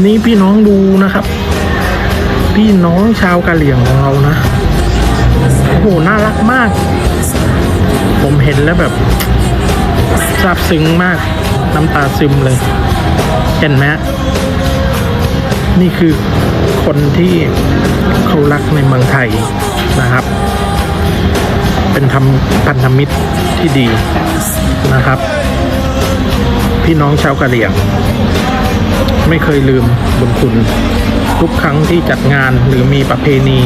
นี่พี่น้องดูนะครับ พี่น้องชาวกะเหรี่ยงของเรานะ โอ้โห น่ารักมาก ผมเห็นแล้วแบบซาบซึ้งมาก น้ำตาซึมเลย เห็นไหมนี่คือคนที่เขารักในเมืองไทยนะครับ เป็นทำพันธมิตรที่ดีนะครับ พี่น้องชาวกะเหรี่ยง ไม่เคยลืมบุญคุณ ทุกครั้งที่จัดงานหรือมีประเพณี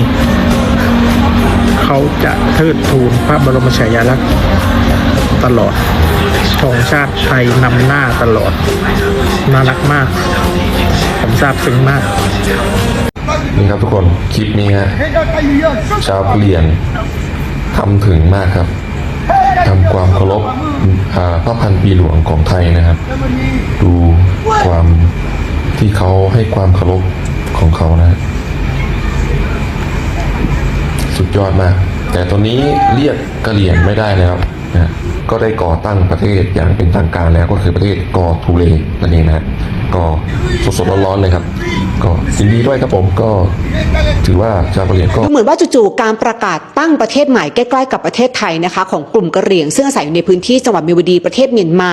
เขาจะเทิดทูนพระบรมฉายาลักษณ์ตลอดธงชาติไทยนำหน้าตลอด น่ารักมาก ผมซาบซึ้งมาก นี่ครับทุกคน คลิปนี้ฮะชาวเหรี่ยงทำถึงมากครับทำความเคารพพระพันปีหลวงของไทยนะครับ ดูความ ที่เขาให้ความเคารพของเขานะ สุดยอดมาก แต่ตอนนี้เรียกกะเหรี่ยงไม่ได้แล้วนะก็ได้ก่อตั้งประเทศอย่างเป็นทางการแล้วก็คือประเทศกอทูเลนั่นเองนะก็สดๆร้อนๆเลยครับ ก็ยินดีด้วยครับผมก็ถือว่าชาวกะเหรี่ยงก็ดูเหมือนว่าจู่ๆการประกาศตั้งประเทศใหม่ใกล้ๆกับประเทศไทยนะคะ ของกลุ่มกะเหรี่ยงซึ่งอาศัยอยู่ในพื้นที่จังหวัดเมียวดีประเทศเมียนมา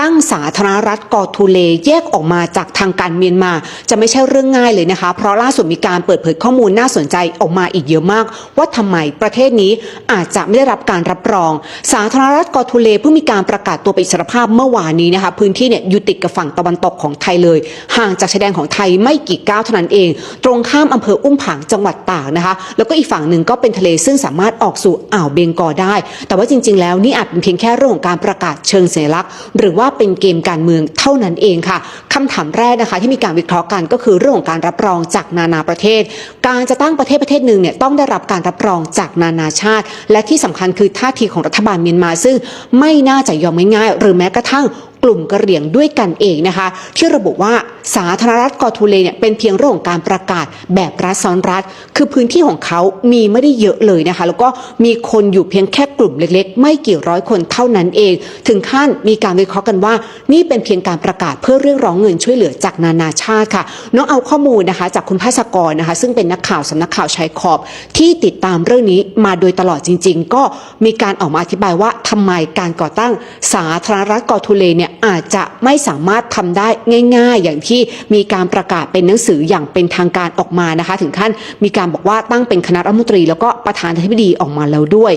ตั้งสาธารณรัฐกอทูเลแยกออกมาจากทางการเมียนมา จะไม่ใช่เรื่องง่ายเลยนะคะ เพราะล่าสุดมีการเปิดเผยข้อมูลน่าสนใจออกมาอีกเยอะมาก ว่าทำไมประเทศนี้อาจจะไม่ได้รับการรับรอง สาธารณรัฐกอทูเลเพิ่งมีการประกาศตัวเป็นอิสรภาพเมื่อวานนี้นะคะพื้นที่เนี่ยอยู่ติดกับฝั่งตะวันตกของไทยเลย ห่างจากชายแดนของไทยไม่กี่ก้าวเท่านั้นเอง ตรงข้ามอำเภออุ้มผางจังหวัดตากนะคะ แล้วก็อีกฝั่งหนึ่งก็เป็นทะเลซึ่งสามารถออกสู่อ่าวเบงกอได้ แต่ว่าจริง ๆ แล้วนี่อาจเป็นเพียงแค่เรื่องของการประกาศเชิงสัญลักษณ์ หรือว่าเป็นเกมการเมืองเท่านั้นเองค่ะคำถามแรกนะคะที่มีการวิเคราะห์กันก็คือเรื่องของการรับรองจากนานาประเทศ การจะตั้งประเทศประเทศหนึ่งเนี่ยต้องได้รับการรับรองจากนานาชาติ และที่สำคัญคือท่าทีของรัฐบาลเมียนมาซึ่งไม่น่าจะยอมง่ายๆหรือแม้กระทั่ง กลุ่มกระเหรี่ยงด้วยกันเองนะคะ ที่ระบุว่าสาธารณรัฐกอทูเลเนี่ยเป็นเพียงเรื่องของการประกาศแบบรัฐซ้อนรัฐ คือพื้นที่ของเขามีไม่ได้เยอะเลยนะคะ แล้วก็มีคนอยู่เพียงแค่กลุ่มเล็ก ๆ ไม่กี่ร้อยคนเท่านั้นเอง ถึงขั้นมีการวิเคราะห์กันว่า นี่เป็นเพียงการประกาศเพื่อเรียกร้องเงินช่วยเหลือจากนานาชาติค่ะน้องเอาข้อมูลนะคะจากคุณภาสกรนะคะ ซึ่งเป็นนักข่าวสำนักข่าวชายขอบ ที่ติดตามเรื่องนี้มาโดยตลอดจริง ๆ ก็มีการออกมาอธิบายว่าทำไมการก่อตั้งสาธารณรัฐกอทูเลเนี่ยอาจจะไม่สามารถทำได้ง่าย ๆ อย่างที่มีการประกาศเป็นหนังสืออย่างเป็นทางการออกมานะคะ ถึงขั้นมีการบอกว่าตั้งเป็นคณะรัฐมนตรี แล้วก็ประธานาธิบดีออกมาแล้วด้วย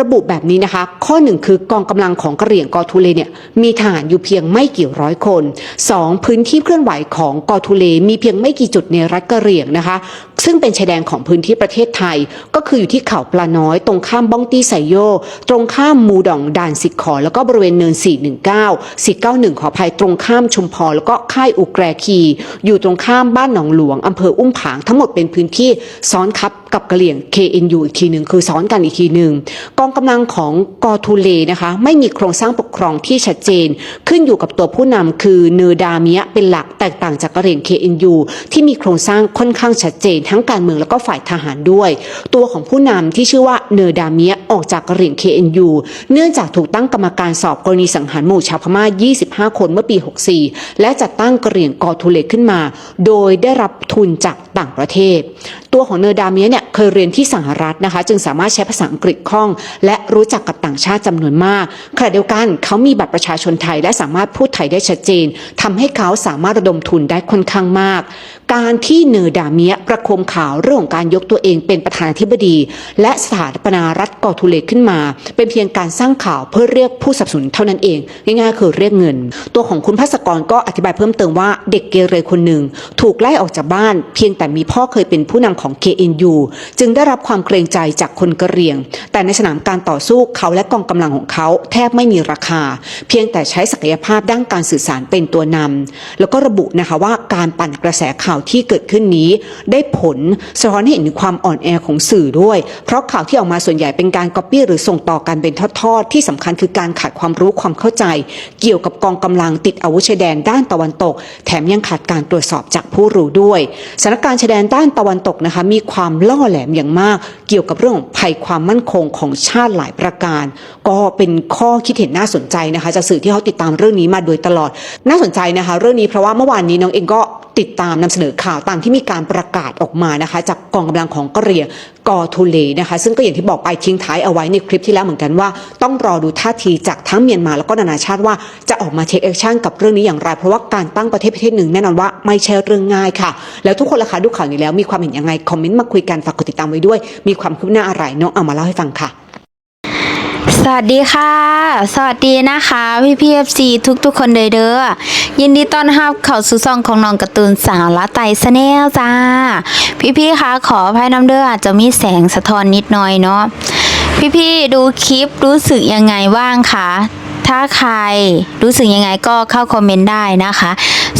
ระบุแบบนี้นะคะ ข้อหนึ่งคือกองกำลังของกะเหรี่ยงกอทูเลเนี่ยมีทหารอยู่เพียงไม่กี่ร้อยคน 2. พื้นที่เคลื่อนไหวของกอทูเลมีเพียงไม่กี่จุดในรัฐกะเหรี่ยงนะคะ ซึ่งเป็นชายแดนของพื้นที่ประเทศไทย ก็คืออยู่ที่เขาปลาน้อย ตรงข้ามบ้องตี้ไซโย ตรงข้ามมูดองด่านสิกขอ แล้วก็บริเวณเนิน 419 491 ขออภัยตรงข้ามชุมพรแล้วก็ค่ายอุกแกรคี อยู่ตรงข้ามบ้านหนองหลวงอำเภออุ้มผางทั้งหมดเป็นพื้นที่ซ้อนคับ กับกะเหรี่ยง KNU อีกทีหนึ่งคือซ้อนกันอีกทีหนึ่งกองกำลังของกอทูเลนะคะไม่มีโครงสร้างปกครองที่ชัดเจน ขึ้นอยู่กับตัวผู้นำคือเนอดาเมียเป็นหลักแตกต่างจากกะเหรี่ยง KNU ที่มีโครงสร้างค่อนข้างชัดเจน ทั้งการเมืองแล้วก็ฝ่ายทหารด้วย ตัวของผู้นำที่ชื่อว่าเนอดาเมียออกจากกะเหรี่ยง KNU เนื่องจากถูกตั้งกรรมการสอบกรณีสังหารหมู่ชาวพม่า 25 คนเมื่อปี 64 และจัดตั้งกะเหรี่ยงกอทูเลขึ้นมา โดยได้รับทุนจากต่างประเทศ ตัวของเนอร์ดาเมียเนี่ยเคยเรียนที่สหรัฐนะคะ จึงสามารถใช้ภาษาอังกฤษคล่อง และรู้จักกับต่างชาติจำนวนมากขณะเดียวกันเขามีบัตรประชาชนไทย และสามารถพูดไทยได้ชัดเจนทำให้เขาสามารถระดมทุนได้ค่อนข้างมาก การที่เนอร์ดาเมียประโคมข่าวเรื่องของการยกตัวเองเป็นประธานาธิบดี และสถาปนารัฐกอทูเลขึ้นมา เป็นเพียงการสร้างข่าวเพื่อเรียกผู้สนับสนุนเท่านั้นเอง ง่ายๆคือเรียกเงิน ตัวของคุณภัสกรก็อธิบายเพิ่มเติมว่าเด็กเกเรคนหนึ่งถูกไล่ออกจากบ้าน เพียงแต่มีพ่อเคยเป็นผู้นำของ KNU จึงได้รับความเกรงใจจากคนกะเหรี่ยง แต่ในสนามการต่อสู้เขาและกองกำลังของเขาแทบไม่มีราคา เพียงแต่ใช้ศักยภาพด้านการสื่อสารเป็นตัวนำแล้วก็ระบุนะคะว่าการปั่นกระแสข่าวที่เกิดขึ้นนี้ ได้ผลสะท้อนให้เห็นความอ่อนแอของสื่อด้วย เพราะข่าวที่ออกมาส่วนใหญ่เป็นการก๊อปปี้หรือส่งต่อกันเป็นทอดๆ ที่สำคัญคือการขาดความรู้ความเข้าใจ เกี่ยวกับกองกำลังติดอาวุธชายแดนด้านตะวันตก แถมยังขาดการตรวจสอบจากผู้รู้ด้วยสถานการณ์ชายแดนด้านตะวันตกนะคะมีความล่อแหลมอย่างมาก เกี่ยวกับเรื่องของภัยความมั่นคงของชาติหลายประการ ก็เป็นข้อคิดเห็นน่าสนใจนะคะจากสื่อที่เขาติดตามเรื่องนี้มาโดยตลอดน่าสนใจนะคะ เรื่องนี้เพราะว่าเมื่อวานนี้น้องเองก็ ติดตามนำเสนอข่าวตามที่มีการประกาศออกมานะคะ จากกองกำลังของกะเหรี่ยงกอทูเลนะคะ ซึ่งก็อย่างที่บอกไปทิ้งท้ายเอาไว้ในคลิปที่แล้วเหมือนกันว่า ต้องรอดูท่าทีจากทั้งเมียนมาแล้วก็นานาชาติว่าจะออกมาเทคแอคชั่นกับเรื่องนี้อย่างไร เพราะว่าการตั้งประเทศประเทศหนึ่งแน่นอนว่าไม่ใช่เรื่องง่ายค่ะ แล้วทุกคนล่ะคะดูข่าวนี้แล้วมีความเห็นยังไงคอมเมนต์มาคุยกันฝากกดติดตามไว้ด้วย มีความคืบหน้าอะไรน้องเอามาเล่าให้ฟังค่ะ สวัสดีค่ะ สวัสดีนะคะพี่พีเอฟซีทุกทุกคนเลยเด้อยินดีต้อนรับเข้าสู่ซองของน้องการ์ตูนสาวละไตสแนลจ้า พี่พี่คะขออภัยน้ำเด้ออาจจะมีแสงสะท้อนนิดหน่อยเนาะพี่พี่ดูคลิปรู้สึกยังไงบ้างคะถ้าใครรู้สึกยังไงก็เข้าคอมเมนต์ได้นะคะ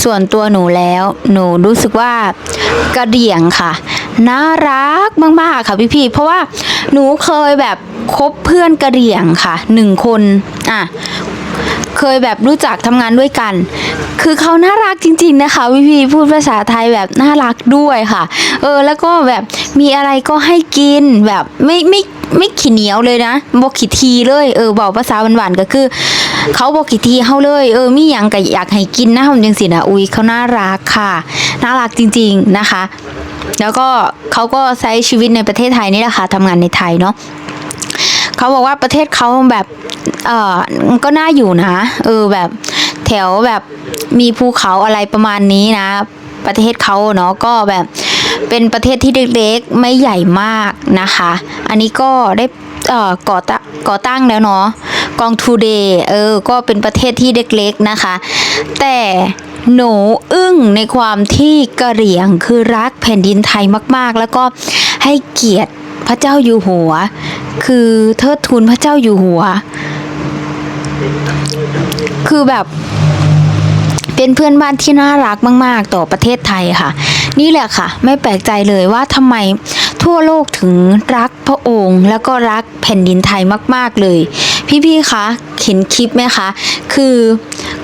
ส่วนตัวหนูแล้วหนูรู้สึกว่ากระเดี่ยงค่ะ น่ารักมากๆค่ะพี่พี่เพราะว่าหนูเคยแบบคบเพื่อนกระเดี่ยงค่ะหนึ่งคนอะเคยแบบรู้จักทำงานด้วยกัน คือเขาน่ารักจริง ๆ นะคะพี่พีพูดภาษาไทยแบบน่ารักด้วยค่ะ เออแล้วก็แบบมีอะไรก็ให้กินแบบไม่ไม่ไม่ขี้เหนียวเลยนะบอกขี้ทีเลยเออบอกภาษาหวานๆก็คือ เขาบอกขี้ทีเขาเลย เออมีอย่างก็อยากให้กินนะผมจังสินะอุ้ยเขาน่ารักค่ะ น่ารักจริง ๆนะคะ แล้วก็เขาก็ใช้ชีวิตในประเทศไทยนี่แหละค่ะทำงานในไทยเนาะเขาบอกว่าประเทศเขาแบบเออก็น่าอยู่นะเออแบบแถวแบบมีภูเขาอะไรประมาณนี้นะ ประเทศเขาเนาะก็แบบเป็นประเทศที่เล็กๆไม่ใหญ่มากนะคะ อันนี้ก็ได้เอ่อก่อตั้งก่อตั้งแล้วเนาะกองทูเดย์เออก็เป็นประเทศที่เล็กๆนะคะ แต่ หนูอึ้งในความที่กะเหรี่ยงคือรักแผ่นดินไทยมาก ๆ แล้วก็ให้เกียรติพระเจ้าอยู่หัว คือเทิดทูนพระเจ้าอยู่หัว คือแบบเป็นเพื่อนบ้านที่น่ารักมาก ๆ ต่อประเทศไทยค่ะ นี่แหละค่ะ ไม่แปลกใจเลยว่าทำไมทั่วโลกถึงรักพระองค์ แล้วก็รักแผ่นดินไทยมาก ๆ เลย พี่ ๆ คะเห็นคลิปไหมคะ คือ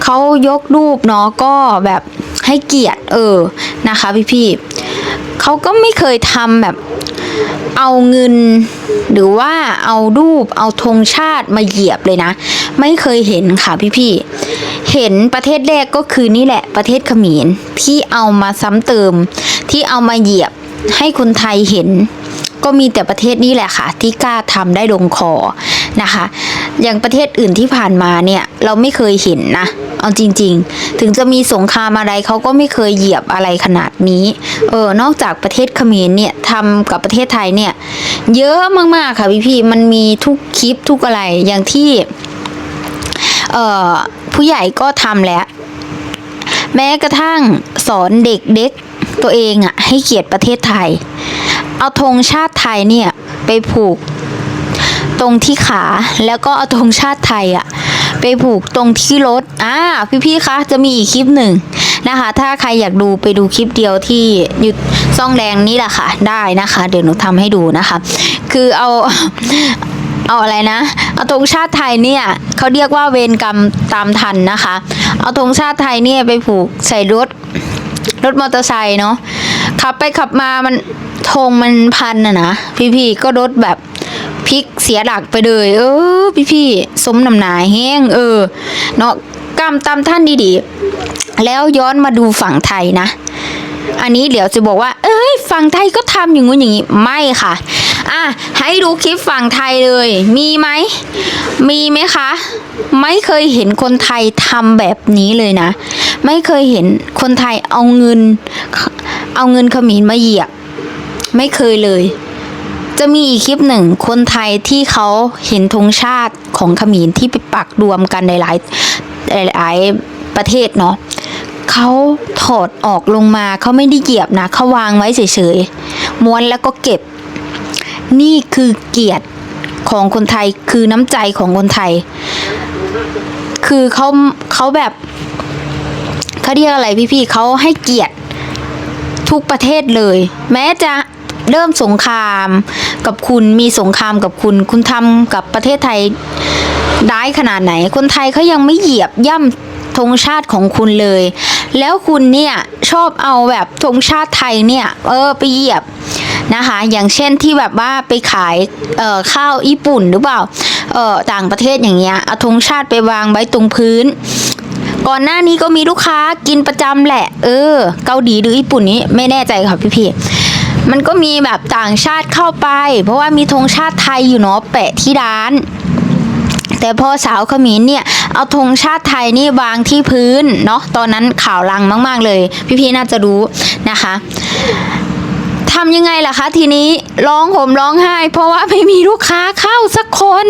เขายกรูปเนาะก็แบบให้เกียรติเออนะคะพี่ๆเขาก็ไม่เคยทำแบบเอาเงิน หรือว่าเอารูปเอาธงชาติมาเหยียบเลยนะ ไม่เคยเห็นค่ะพี่ๆเห็นประเทศแรกก็คือนี่แหละประเทศเขมรที่เอามาซ้ำเติม ที่เอามาเหยียบให้คนไทยเห็น ก็มีแต่ประเทศนี้แหละค่ะ ที่กล้าทำได้ลงคอนะคะ อย่างประเทศอื่นที่ผ่านมาเนี่ยเราไม่เคยเห็นนะ เอาจริง ๆ ถึงจะมีสงครามอะไรเขาก็ไม่เคยเหยียบอะไรขนาดนี้ เออนอกจากประเทศเขมรเนี่ยทำกับประเทศไทยเนี่ย เยอะมากๆค่ะพี่ๆมันมีทุกคลิปทุกอะไรอย่างที่เอ่อผู้ใหญ่ก็ทำแล้ว แม้กระทั่งสอนเด็กๆตัวเองอะให้เกียรติประเทศไทย เอาธงชาติไทยเนี่ยไปผูก ตรงที่ขาแล้วก็เอาธงชาติไทยอะไปผูกตรงที่รถอ่าพี่ๆคะจะมีอีกคลิปหนึ่งนะคะ ถ้าใครอยากดูไปดูคลิปเดียวที่อยู่ซ่องแดงนี่แหละค่ะ ได้นะคะ เดี๋ยวหนูทำให้ดูนะคะ คือเอาเอาอะไรนะ เอาธงชาติไทยเนี่ยเขาเรียกว่าเวรกรรมตามทันนะคะ เอาธงชาติไทยเนี่ยไปผูกใส่รถรถมอเตอร์ไซค์เนาะขับไปขับมามันธงมันพันอะนะพี่ๆก็รถแบบ พลิกเสียหลักไปเลย เออ พี่ๆสมน้ำหนาแห้งเออ เนาะกรรมตามท่านดีๆ แล้วย้อนมาดูฝั่งไทยนะ อันนี้เดี๋ยวจะบอกว่า เอ้ย ฝั่งไทยก็ทำอย่างงู้นอย่างนี้ ไม่ค่ะ อะ ให้ดูคลิปฝั่งไทยเลย มีไหม มีไหมคะ ไม่เคยเห็นคนไทยทำแบบนี้เลยนะ ไม่เคยเห็นคนไทยเอาเงิน เอาเงินขมิ้นมาเหยียบ ไม่เคยเลย จะมีอีกคลิปหนึ่งคนไทยที่เขาเห็นธงชาติของขมินที่ไปปักรวมกันในหลายหลายประเทศเนาะเขาถอดออกลงมาเขาไม่ได้เหยียบนะเขาวางไว้เฉยๆม้วนแล้วก็เก็บ นี่คือเกียรติของคนไทยคือน้ำใจของคนไทย คือเขาเขาแบบเขาเรียกอะไรพี่ๆเขาให้เกียรติทุกประเทศเลย แม้จะ เริ่มสงครามกับคุณมีสงครามกับคุณ คุณทำกับประเทศไทยได้ขนาดไหน คนไทยเขายังไม่เหยียบย่ำธงชาติของคุณเลย แล้วคุณเนี่ยชอบเอาแบบธงชาติไทยเนี่ยเออไปเหยียบนะคะอย่างเช่นที่แบบว่าไปขายเอ่อข้าวญี่ปุ่นหรือเปล่าเออต่างประเทศอย่างเงี้ยเอาธงชาติไปวางไว้ตรงพื้น ก่อนหน้านี้ก็มีลูกค้ากินประจำแหละ เออ เกาหลีหรือญี่ปุ่นนี้ไม่แน่ใจค่ะพี่ๆ มันก็มีแบบต่างชาติเข้าไป เพราะว่ามีธงชาติไทยอยู่เนาะแปะที่ร้าน แต่พอสาวเขมินเนี่ยเอาธงชาติไทยนี่วางที่พื้นเนาะตอนนั้นข่าวลังมาก ๆ เลย พี่ๆน่าจะรู้นะคะทำยังไงล่ะคะ ทีนี้ร้องห่มร้องไห้ เพราะว่าไม่มีลูกค้าเข้าสักคน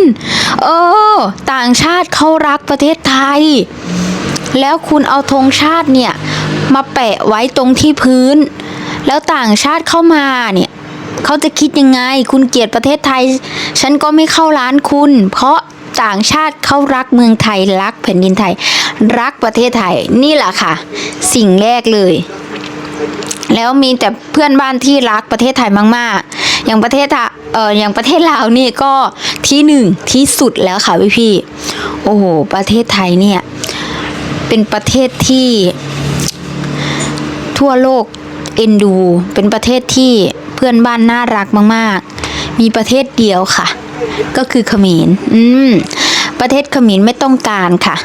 เออ ต่างชาติเขารักประเทศไทย แล้วคุณเอาธงชาติเนี่ย มาแปะไว้ตรงที่พื้น แล้วต่างชาติเข้ามาเนี่ยเขาจะคิดยังไง คุณเกลียดประเทศไทย ฉันก็ไม่เข้าร้านคุณ เพราะต่างชาติเขารักเมืองไทยรักแผ่นดินไทย รักประเทศไทยนี่แหละค่ะ สิ่งแรกเลย แล้วมีแต่เพื่อนบ้านที่รักประเทศไทยมาก ๆ อย่างประเทศเอออย่างประเทศลาวนี่ก็ที่หนึ่งที่สุดแล้วค่ะพี่พี่ๆโอ้โหประเทศไทยเนี่ย เป็นประเทศที่ทั่วโลก เอ็นดู เป็นประเทศที่เพื่อนบ้านน่ารักมาก ๆ มีประเทศเดียวค่ะ ก็คือเขมรอืมประเทศเขมรไม่ต้องการค่ะ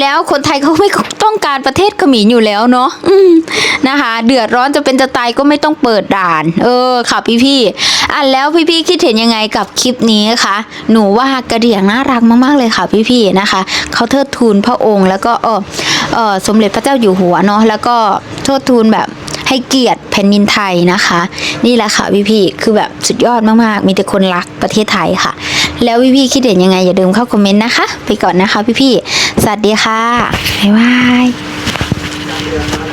แล้วคนไทยเขาไม่ต้องการประเทศเขมรอยู่แล้วเนาะอืมนะคะ เดือดร้อนจะเป็นจะตายก็ไม่ต้องเปิดด่าน เออค่ะพี่พี่อะแล้วพี่พี่คิดเห็นยังไงกับคลิปนี้คะหนูว่ากระเดี่ยงน่ารักมากๆเลยค่ะพี่พี่นะคะเขาเทิดทูนพระองค์แล้วก็เออเออสมเด็จพระเจ้าอยู่หัวเนาะแล้วก็เทิดทูนแบบให้เกียรติแผ่นดินไทยนะคะ นี่แหละค่ะพี่พี่คือแบบสุดยอดมากๆ มีแต่คนรักประเทศไทยค่ะ แล้วพี่พี่คิดเห็นยังไงอย่าลืมเข้าคอมเมนต์นะคะ ไปก่อนนะคะพี่พี่ สวัสดีค่ะบ๊ายบาย